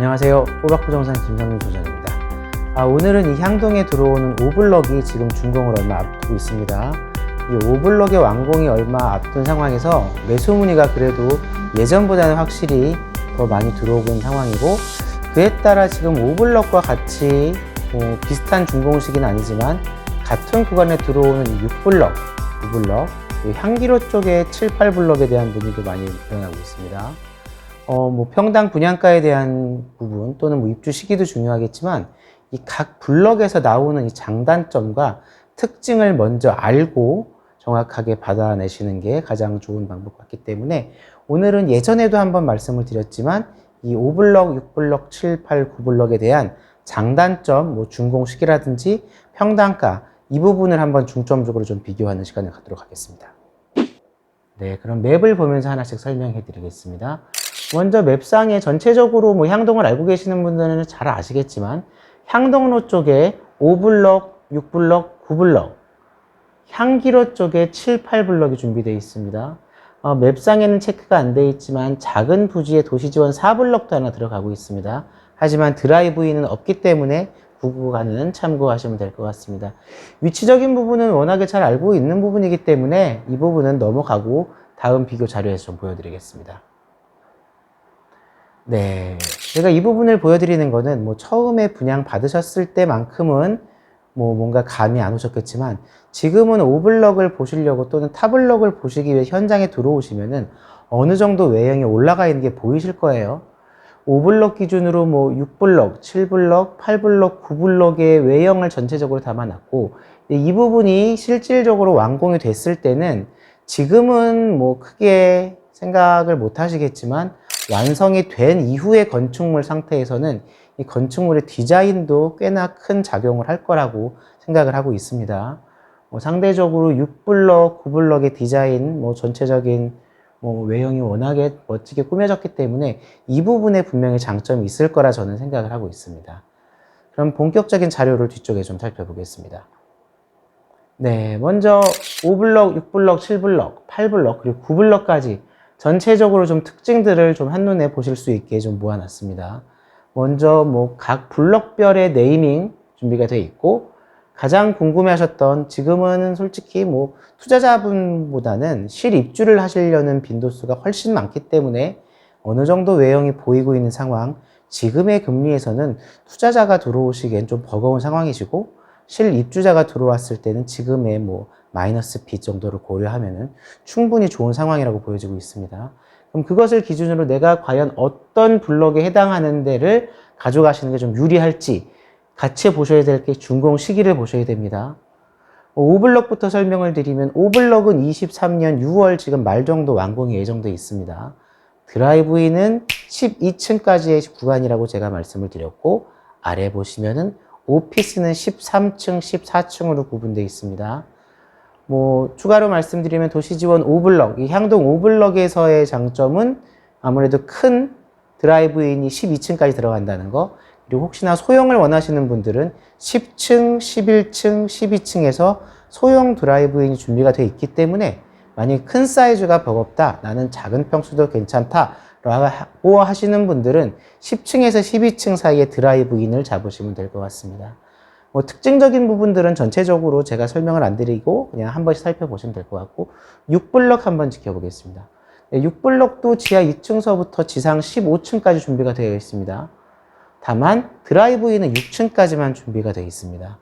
안녕하세요. 호박부동산 김성민 부장입니다. 아, 오늘은 이 향동에 들어오는 5블럭이 지금 준공을 얼마 앞두고 있습니다. 이 5블럭의 완공이 얼마 앞둔 상황에서 매수 문의가 그래도 예전보다는 확실히 더 많이 들어오고 있는 상황이고 그에 따라 지금 5블럭과 같이 뭐 비슷한 준공 시기는 아니지만 같은 구간에 들어오는 이 6블럭, 9블럭, 그리고 향기로 쪽의 7, 8블럭에 대한 문의도 많이 일어나고 있습니다. 어, 뭐 평당 분양가에 대한 부분 또는 뭐 입주 시기도 중요하겠지만 이 각 블럭에서 나오는 이 장단점과 특징을 먼저 알고 정확하게 받아내시는 게 가장 좋은 방법 같기 때문에 오늘은 예전에도 한번 말씀을 드렸지만 이 5블럭, 6블럭, 7, 8, 9블럭에 대한 장단점, 뭐 준공 시기라든지 평당가 이 부분을 한번 중점적으로 좀 비교하는 시간을 갖도록 하겠습니다. 네, 그럼 맵을 보면서 하나씩 설명해 드리겠습니다. 먼저 맵상에 전체적으로 뭐 향동을 알고 계시는 분들은 잘 아시겠지만 향동로 쪽에 5블럭, 6블럭, 9블럭, 향기로 쪽에 7, 8블럭이 준비되어 있습니다. 어, 맵상에는 체크가 안 되어 있지만 작은 부지에 도시지원 4블럭도 하나 들어가고 있습니다. 하지만 드라이브인은 없기 때문에 구구간은 참고하시면 될 것 같습니다. 위치적인 부분은 워낙에 잘 알고 있는 부분이기 때문에 이 부분은 넘어가고 다음 비교 자료에서 좀 보여드리겠습니다. 네. 제가 이 부분을 보여드리는 거는 뭐 처음에 분양 받으셨을 때만큼은 뭐 뭔가 감이 안 오셨겠지만 지금은 오블럭을 보시려고 또는 타블럭을 보시기 위해 현장에 들어오시면은 어느 정도 외형이 올라가 있는 게 보이실 거예요. 5블럭 기준으로 뭐 6블럭, 7블럭, 8블럭, 9블럭의 외형을 전체적으로 담아놨고 이 부분이 실질적으로 완공이 됐을 때는 지금은 뭐 크게 생각을 못 하시겠지만 완성이 된 이후의 건축물 상태에서는 이 건축물의 디자인도 꽤나 큰 작용을 할 거라고 생각을 하고 있습니다. 뭐 상대적으로 6블럭, 9블럭의 디자인, 뭐 전체적인 뭐 외형이 워낙에 멋지게 꾸며졌기 때문에 이 부분에 분명히 장점이 있을 거라 저는 생각을 하고 있습니다. 그럼 본격적인 자료를 뒤쪽에 좀 살펴보겠습니다. 네, 먼저 5블럭, 6블럭, 7블럭, 8블럭, 그리고 9블럭까지 전체적으로 좀 특징들을 좀 한눈에 보실 수 있게 좀 모아놨습니다. 먼저 뭐 각 블럭별의 네이밍 준비가 되어 있고 가장 궁금해 하셨던 지금은 솔직히 뭐 투자자분보다는 실 입주를 하시려는 빈도수가 훨씬 많기 때문에 어느 정도 외형이 보이고 있는 상황 지금의 금리에서는 투자자가 들어오시기엔 좀 버거운 상황이시고 실입주자가 들어왔을 때는 지금의 뭐 마이너스 비 정도를 고려하면은 충분히 좋은 상황이라고 보여지고 있습니다. 그럼 그것을 기준으로 내가 과연 어떤 블록에 해당하는 데를 가져가시는 게 좀 유리할지 같이 보셔야 될 게 준공 시기를 보셔야 됩니다. 5블럭부터 설명을 드리면 5블럭은 23년 6월 지금 말 정도 완공이 예정돼 있습니다. 드라이브인은 12층까지의 구간이라고 제가 말씀을 드렸고 아래 보시면은 오피스는 13층, 14층으로 구분되어 있습니다. 뭐 추가로 말씀드리면 도시지원 5블럭, 이 향동 5블럭에서의 장점은 아무래도 큰 드라이브인이 12층까지 들어간다는 거. 그리고 혹시나 소형을 원하시는 분들은 10층, 11층, 12층에서 소형 드라이브인이 준비가 되어 있기 때문에 만약 큰 사이즈가 버겁다, 나는 작은 평수도 괜찮다, 라고 하시는 분들은 10층에서 12층 사이에 드라이브인을 잡으시면 될 것 같습니다. 뭐 특징적인 부분들은 전체적으로 제가 설명을 안 드리고 그냥 한 번씩 살펴보시면 될 것 같고 6블럭 한번 지켜보겠습니다. 6블럭도 지하 2층서부터 지상 15층까지 준비가 되어 있습니다. 다만 드라이브인은 6층까지만 준비가 되어 있습니다.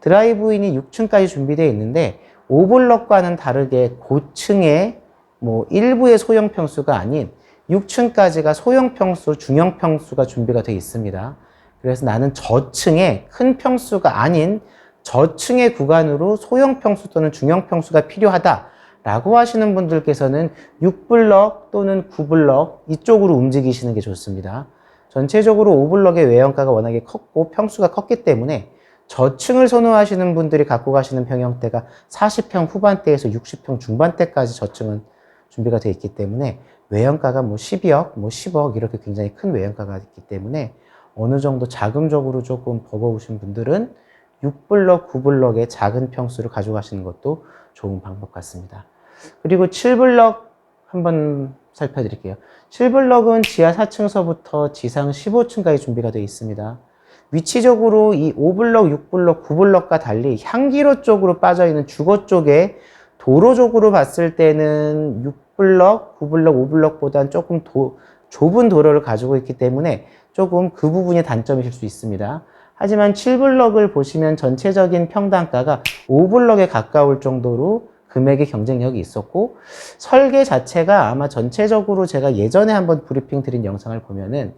드라이브인이 6층까지 준비되어 있는데 5블럭과는 다르게 고층의 뭐 일부의 소형 평수가 아닌 6층까지가 소형 평수, 중형 평수가 준비가 되어 있습니다. 그래서 나는 저층의 큰 평수가 아닌 저층의 구간으로 소형 평수 또는 중형 평수가 필요하다 라고 하시는 분들께서는 6블럭 또는 9블럭 이쪽으로 움직이시는 게 좋습니다. 전체적으로 5블럭의 외형가가 워낙에 컸고 평수가 컸기 때문에 저층을 선호하시는 분들이 갖고 가시는 평형대가 40평 후반대에서 60평 중반대까지 저층은 준비가 되어 있기 때문에 외형가가 뭐 12억, 뭐 10억 이렇게 굉장히 큰 외형가가 있기 때문에 어느 정도 자금적으로 조금 버거우신 분들은 6블럭, 9블럭의 작은 평수를 가져가시는 것도 좋은 방법 같습니다. 그리고 7블럭 한번 살펴드릴게요. 7블럭은 지하 4층서부터 지상 15층까지 준비가 되어 있습니다. 위치적으로 이 5블럭, 6블럭, 9블럭과 달리 향기로 쪽으로 빠져 있는 주거 쪽에 도로적으로 봤을 때는 6 블럭, 9블럭, 5블럭보다는 조금 도, 좁은 도로를 가지고 있기 때문에 조금 그 부분이 단점이실 수 있습니다. 하지만 7블럭을 보시면 전체적인 평당가가 5블럭에 가까울 정도로 금액의 경쟁력이 있었고 설계 자체가 아마 전체적으로 제가 예전에 한번 브리핑 드린 영상을 보면은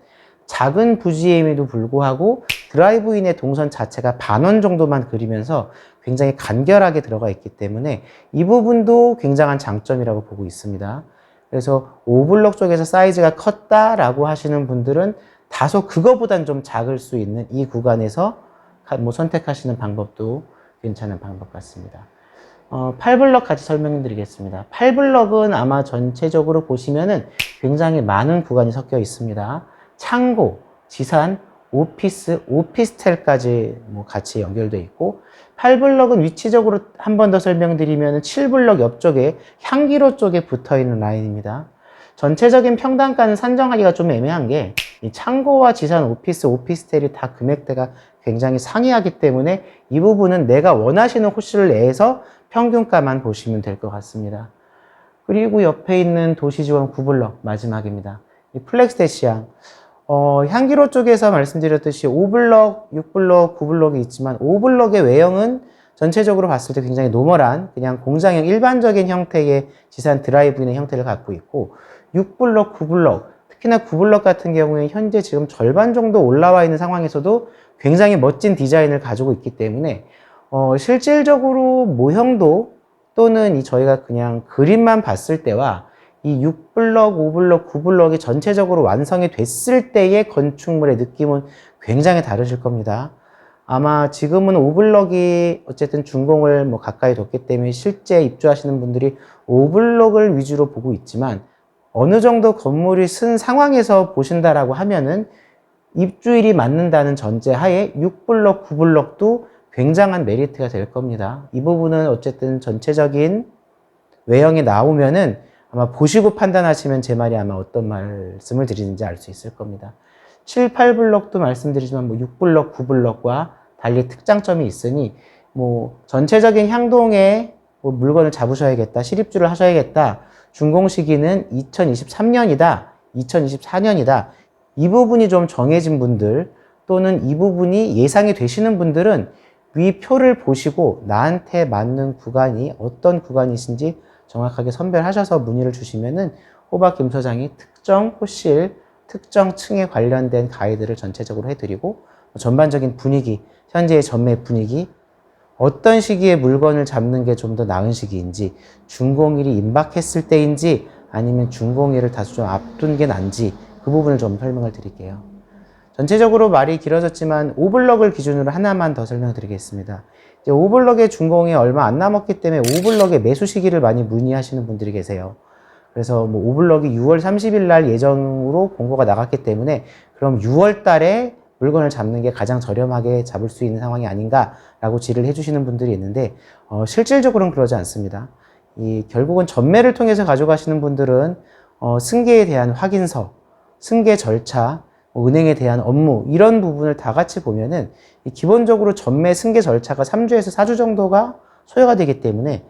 작은 부지임에도 불구하고 드라이브인의 동선 자체가 반원 정도만 그리면서 굉장히 간결하게 들어가 있기 때문에 이 부분도 굉장한 장점이라고 보고 있습니다. 그래서 5블럭 쪽에서 사이즈가 컸다라고 하시는 분들은 다소 그거보단 좀 작을 수 있는 이 구간에서 가- 뭐 선택하시는 방법도 괜찮은 방법 같습니다. 어, 8블럭 같이 설명드리겠습니다. 8블럭은 아마 전체적으로 보시면은 굉장히 많은 구간이 섞여 있습니다. 창고, 지산, 오피스, 오피스텔까지 뭐 같이 연결되어 있고 8블럭은 위치적으로 한 번 더 설명드리면 7블럭 옆쪽에 향기로 쪽에 붙어 있는 라인입니다. 전체적인 평당가는 산정하기가 좀 애매한 게 이 창고와 지산, 오피스, 오피스텔이 다 금액대가 굉장히 상이하기 때문에 이 부분은 내가 원하시는 호시를 내서 평균가만 보시면 될 것 같습니다. 그리고 옆에 있는 도시지원 9블럭 마지막입니다. 이 플렉스테시안 어, 향기로 쪽에서 말씀드렸듯이 5블럭, 6블럭, 9블럭이 있지만 5블럭의 외형은 전체적으로 봤을 때 굉장히 노멀한 그냥 공장형 일반적인 형태의 지산 드라이브인의 형태를 갖고 있고 6블럭, 9블럭 특히나 9블럭 같은 경우에 현재 지금 절반 정도 올라와 있는 상황에서도 굉장히 멋진 디자인을 가지고 있기 때문에 어, 실질적으로 모형도 또는 이 저희가 그냥 그림만 봤을 때와 이 6블럭, 5블럭, 9블럭이 전체적으로 완성이 됐을 때의 건축물의 느낌은 굉장히 다르실 겁니다. 아마 지금은 5블럭이 어쨌든 준공을 뭐 가까이 뒀기 때문에 실제 입주하시는 분들이 5블럭을 위주로 보고 있지만 어느 정도 건물이 쓴 상황에서 보신다라고 하면은 입주일이 맞는다는 전제 하에 6블럭, 9블럭도 굉장한 메리트가 될 겁니다. 이 부분은 어쨌든 전체적인 외형이 나오면은 아마 보시고 판단하시면 제 말이 아마 어떤 말씀을 드리는지 알 수 있을 겁니다. 7, 8블럭도 말씀드리지만 뭐 6블럭, 9블럭과 달리 특장점이 있으니 뭐 전체적인 향동에 뭐 물건을 잡으셔야겠다, 실입주를 하셔야겠다. 준공 시기는 2023년이다, 2024년이다. 이 부분이 좀 정해진 분들 또는 이 부분이 예상이 되시는 분들은 위 표를 보시고 나한테 맞는 구간이 어떤 구간이신지 정확하게 선별하셔서 문의를 주시면은 호박 김 소장이 특정 호실, 특정 층에 관련된 가이드를 전체적으로 해드리고 전반적인 분위기, 현재의 전매 분위기, 어떤 시기에 물건을 잡는 게 좀 더 나은 시기인지, 준공일이 임박했을 때인지, 아니면 준공일을 다소 좀 앞둔 게 난지, 그 부분을 좀 설명을 드릴게요. 전체적으로 말이 길어졌지만 5블럭을 기준으로 하나만 더 설명드리겠습니다. 이제 5블럭의 준공이 얼마 안 남았기 때문에 5블럭의 매수 시기를 많이 문의하시는 분들이 계세요. 그래서 뭐 5블럭이 6월 30일 날 예정으로 공고가 나갔기 때문에 그럼 6월 달에 물건을 잡는 게 가장 저렴하게 잡을 수 있는 상황이 아닌가라고 질의를 해주시는 분들이 있는데 어, 실질적으로는 그러지 않습니다. 이 결국은 전매를 통해서 가져가시는 분들은 어, 승계에 대한 확인서, 승계 절차, 뭐 은행에 대한 업무 이런 부분을 다 같이 보면은 이 기본적으로 전매 승계 절차가 3주에서 4주 정도가 소요가 되기 때문에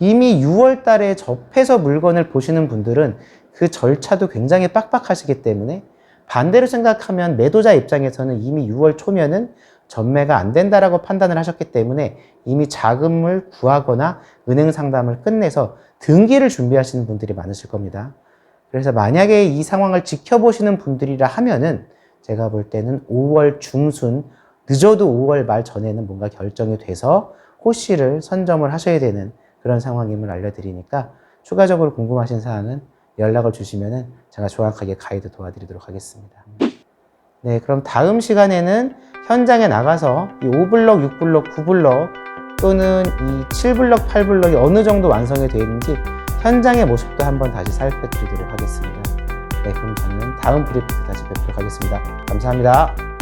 이미 6월 달에 접해서 물건을 보시는 분들은 그 절차도 굉장히 빡빡하시기 때문에 반대로 생각하면 매도자 입장에서는 이미 6월 초면은 전매가 안 된다라고 판단을 하셨기 때문에 이미 자금을 구하거나 은행 상담을 끝내서 등기를 준비하시는 분들이 많으실 겁니다. 그래서 만약에 이 상황을 지켜보시는 분들이라 하면은 제가 볼 때는 5월 중순, 늦어도 5월 말 전에는 뭔가 결정이 돼서 호시를 선점을 하셔야 되는 그런 상황임을 알려드리니까 추가적으로 궁금하신 사항은 연락을 주시면은 제가 정확하게 가이드 도와드리도록 하겠습니다. 네, 그럼 다음 시간에는 현장에 나가서 이 5블럭, 6블럭, 9블럭 또는 이 7블럭, 8블럭이 어느 정도 완성이 되어 있는지 현장의 모습도 한번 다시 살펴드리도록 하겠습니다. 네, 그럼 저는 다음 때 다시 뵙도록 하겠습니다. 감사합니다.